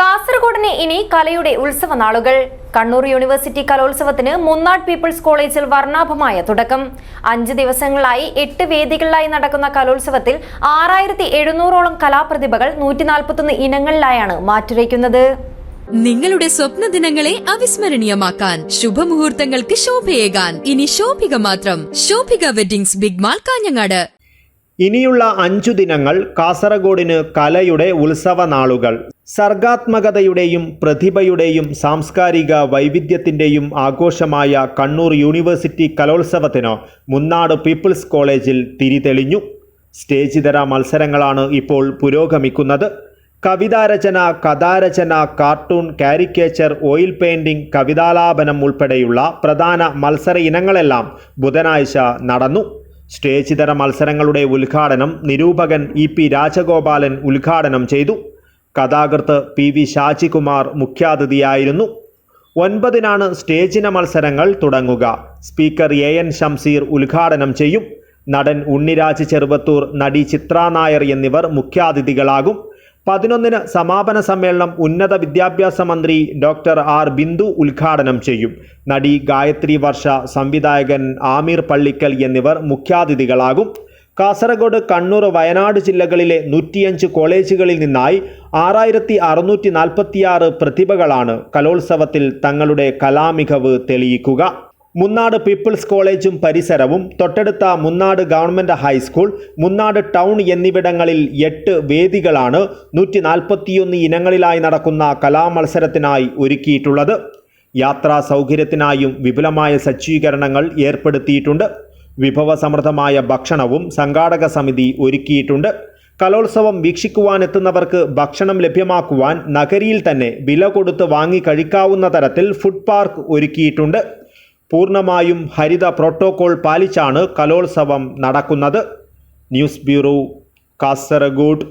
കാസർഗോഡിന് ഇനി കലയുടെ ഉത്സവ നാളുകൾ. കണ്ണൂർ യൂണിവേഴ്സിറ്റി കലോത്സവത്തിന് മുന്നാട് പീപ്പിൾസ് കോളേജിൽ വർണാഭമായ തുടക്കം. അഞ്ച് ദിവസങ്ങളായി എട്ട് വേദികളിലായി നടക്കുന്ന കലോത്സവത്തിൽ ആറായിരത്തി എഴുന്നൂറോളം കലാപ്രതിഭകൾ നൂറ്റി നാൽപ്പത്തൊന്ന് ഇനങ്ങളിലായാണ് മാറ്റുരയ്ക്കുന്നത് നിങ്ങളുടെ സ്വപ്ന ദിനങ്ങളെ അവിസ്മരണീയമാക്കാൻ ശുഭമുഹൂർത്തങ്ങൾക്ക് ശോഭയേകാൻ. ഇനി ശോഭിക മാത്രം. Shobhika weddings big mall Kanhangad. ഇനിയുള്ള അഞ്ചു ദിനങ്ങൾ കാസർഗോഡിന് കലയുടെ ഉത്സവ നാളുകൾ. സർഗാത്മകതയുടെയും പ്രതിഭയുടെയും സാംസ്കാരിക വൈവിധ്യത്തിന്റെയും ആഘോഷമായ കണ്ണൂർ യൂണിവേഴ്സിറ്റി കലോത്സവത്തിന് മുന്നാട് പീപ്പിൾസ് കോളേജിൽ തിരിതെളിഞ്ഞു. സ്റ്റേജ് തര മത്സരങ്ങളാണ് ഇപ്പോൾ പുരോഗമിക്കുന്നത്. കവിതാരചന കഥാരചന കാർട്ടൂൺ കാരിക്കേച്ചർ ഓയിൽ പെയിൻറിംഗ് കവിതാലാപനം ഉൾപ്പെടെയുള്ള പ്രധാന മത്സര ഇനങ്ങളെല്ലാം ബുധനാഴ്ച നടന്നു. സ്റ്റേജ് തര മത്സരങ്ങളുടെ ഉദ്ഘാടനം നിരൂപകൻ ഇ പി രാജഗോപാലൻ ഉദ്ഘാടനം ചെയ്തു. കഥാകൃത്ത് പി വി ഷാജികുമാർ മുഖ്യാതിഥിയായിരുന്നു. ഒൻപതിനാണ് സ്റ്റേജിന മത്സരങ്ങൾ തുടങ്ങുക. സ്പീക്കർ എ എൻ ഷംസീർ ഉദ്ഘാടനം ചെയ്യും. നടൻ ഉണ്ണിരാജ് ചെറുവത്തൂർ നടി ചിത്ര നായർ എന്നിവർ മുഖ്യാതിഥികളാകും. പതിനൊന്നിന് സമാപന സമ്മേളനം ഉന്നത വിദ്യാഭ്യാസ മന്ത്രി ഡോക്ടർ ആർ. ബിന്ദു ഉദ്ഘാടനം ചെയ്യും. നടി ഗായത്രി വർഷ സംവിധായകൻ ആമീർ പള്ളിക്കൽ എന്നിവർ മുഖ്യാതിഥികളാകും. കാസർഗോഡ് കണ്ണൂർ വയനാട് ജില്ലകളിലെ നൂറ്റിയഞ്ച് കോളേജുകളിൽ നിന്നായി ആറായിരത്തി അറുന്നൂറ്റി നാൽപ്പത്തിയാറ് പ്രതിഭകളാണ് കലോത്സവത്തിൽ തങ്ങളുടെ കലാമികവ് തെളിയിക്കുക. മുന്നാട് പീപ്പിൾസ് കോളേജും പരിസരവും തൊട്ടടുത്ത Munnad government high school Munnad town എന്നിവിടങ്ങളിൽ എട്ട് വേദികളാണ് നൂറ്റി നാൽപ്പത്തിയൊന്ന് ഇനങ്ങളിലായി നടക്കുന്ന കലാമത്സരത്തിനായി ഒരുക്കിയിട്ടുള്ളത്. യാത്രാ സൗകര്യത്തിനായും വിപുലമായ സജ്ജീകരണങ്ങൾ ഏർപ്പെടുത്തിയിട്ടുണ്ട്. വിഭവസമൃദ്ധമായ ഭക്ഷണവും സംഘാടക സമിതി ഒരുക്കിയിട്ടുണ്ട്. കലോത്സവം വീക്ഷിക്കുവാനെത്തുന്നവർക്ക് ഭക്ഷണം ലഭ്യമാക്കുവാൻ നഗരിയിൽ തന്നെ വില കൊടുത്ത് വാങ്ങി കഴിക്കാവുന്ന തരത്തിൽ ഫുഡ് പാർക്ക് ഒരുക്കിയിട്ടുണ്ട്. പൂർണമായും ഹരിത പ്രോട്ടോകോൾ പാലിച്ചാണ് കലോത്സവം നടക്കുന്നത്. News bureau Kasaragod.